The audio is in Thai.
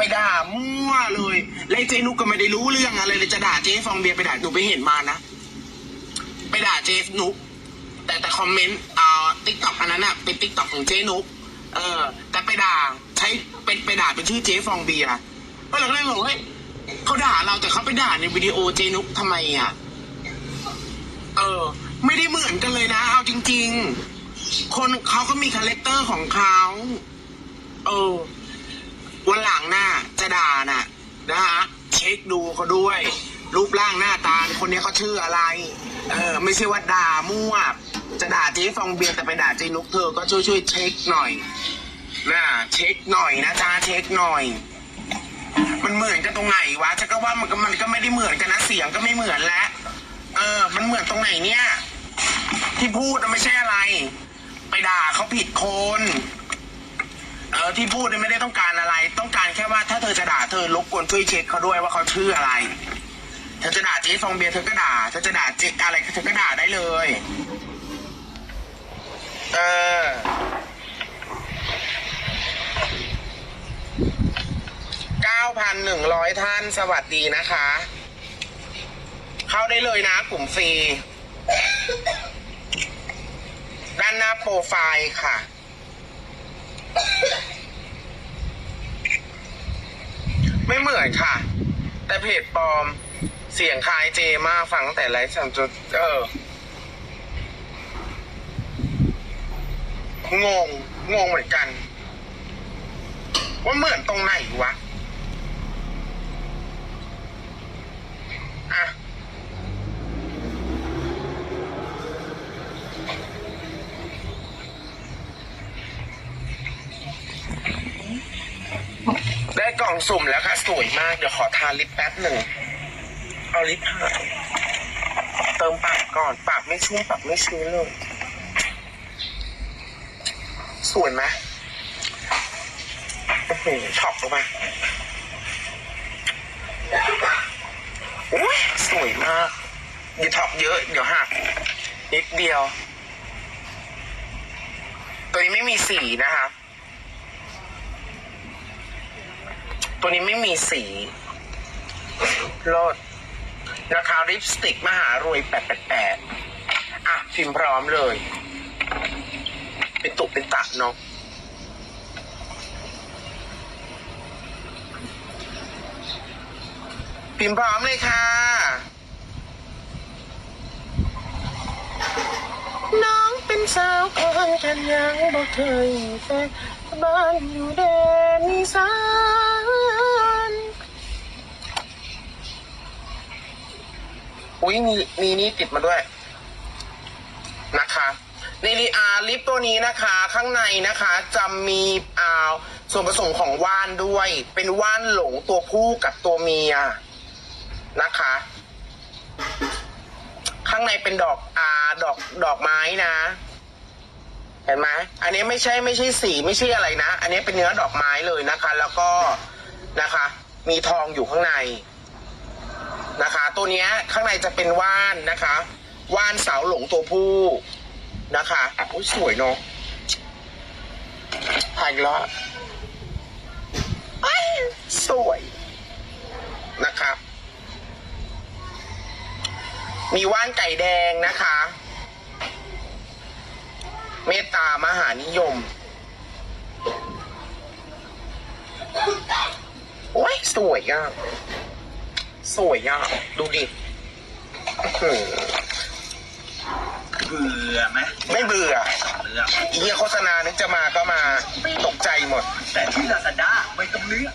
ไปด่ามั่วเลยแล้วเจนุกก็ไม่ได้รู้เรื่องอะไรเลยจะด่าเจ๊ฟองเบียร์ไปด่าหนูไปเห็นมานะ ไปด่าเจ๊นุก แต่แต่คอมเมนต์อ่าติ๊กต็อกอันนั้นอะเป็นติ๊กต็อกของเจ๊นุก เออ แต่ไปด่าใช้เป็นไปด่าเป็นชื่อเจ๊ฟองเบียร์ก็เราก็เลยบอกเฮ้ยเขาด่าเราแต่เขาไปด่าในวิดีโอเจนุกทำไมอะเออ ไม่ได้เหมือนกันเลยนะ เอาจริง ๆ คนเขาก็มีคาแรคเตอร์ของเขาเออ วันหลังหน้าจะด่าน่ะนะฮะเช็คดูเขาด้วย รูปร่างหน้าตาคนนี้เขาชื่ออะไร เออไม่ใช่ว่าด่ามั่ว จะด่าเจ๊ฟองเบียร์แต่ไปด่าเจ๊นุกเธอก็ช่วยช่วยเช็คหน่อยนะเช็คหน่อยนะจ้าเช็คหน่อย มันเหมือนกันตรงไหนวะจะก็ว่ามันก็มันก็ไม่ได้เหมือนกันนะเสียงก็ไม่เหมือนแล้วเออ มันเหมือนตรงไหนเนี่ย ที่พูดน่ะไม่ใช่อะไร ไปด่าเขาผิดคน ออที่พูดเนี่ยไม่ได้ต้องการอะไร ต้องการแค่ว่าถ้าเธอจะด่าเธอรบกวนช่วยเช็คเขาด้วยว่าเขาชื่ออะไร เธอจะด่าเจ๊ฟองเบียร์เธอก็ด่า เธอจะด่าเจ๊อะไรเธอก็ด่าได้เลย เออเก้าพันหนึ่งร้อยท่านสวัสดีนะคะ เข้าได้เลยนะกลุ่มฟรี ด้านหน้าโปรไฟล์ค่ะ ไม่เหมือนค่ะ แต่เพจปลอม เสียงคล้ายเจมากฟังตั้งแต่ไลฟ์สามจุดเออ งง งงเหมือนกัน ว่าเหมือนตรงไหนวะ อะ ได้กล่ องสุ่มแล้วค่ะ สวยมาก เดี๋ยวขอทาลิปแป๊บหนึ่ง เอาลิปหาเติมปากก่อน ปากไม่ชุ่มปากไม่ชื้นเลย สวยไหมโอ้โหช็อปลงมาอุ้ยสวยมากอย่าท็อปเยอะ เดี๋ยวหักนิดเดียว ตัวนี้ไม่มีสีนะคะ ตัวนี้ไม่มีสีโลดนะคะลิปสติกมหารวยแปดแปดแปดอะ พิมพ์พร้อมเลย เป็นตุเป็นตะเนาะพิมพ์พร้อมเลยค่ะ น้องเป็นสาวคนกันยังบอกเธออยู่แฟนบ้านอยู่แดนอีสาน อุ้ยมีมีนี่ติดมาด้วย นะคะในรีอาลิปตัวนี้นะคะ ข้างในนะคะจะมีอ่าส่วนผสมของว่านด้วย เป็นว่านหลงตัวผู้กับตัวเมียนะคะ ข้างในเป็นดอกอาดอกดอกไม้นะ เห็นไหมอันนี้ไม่ใช่ไม่ใช่สีไม่ใช่อะไรนะ อันนี้เป็นเนื้อดอกไม้เลยนะคะ แล้วก็นะคะ มีทองอยู่ข้างใน นะคะ ตัวเนี้ยข้างในจะเป็นว่านนะคะว่านสาวหลงตัวผู้นะคะอุ้ยสวยเนาะถ่ายแล้วอ้ยสวยนะคะมีว่านไก่แดงนะคะ เมตตามหานิยมโอ้ยสวยอะ สวยอะ ดูดิอื้อหือเบื่อไหมไม่เบื่อเบื่ออีเหี้ยโฆษณานึกจะมาก็มาตกใจหมด แต่ที่ลาซาด้าไม่ต้องเลือก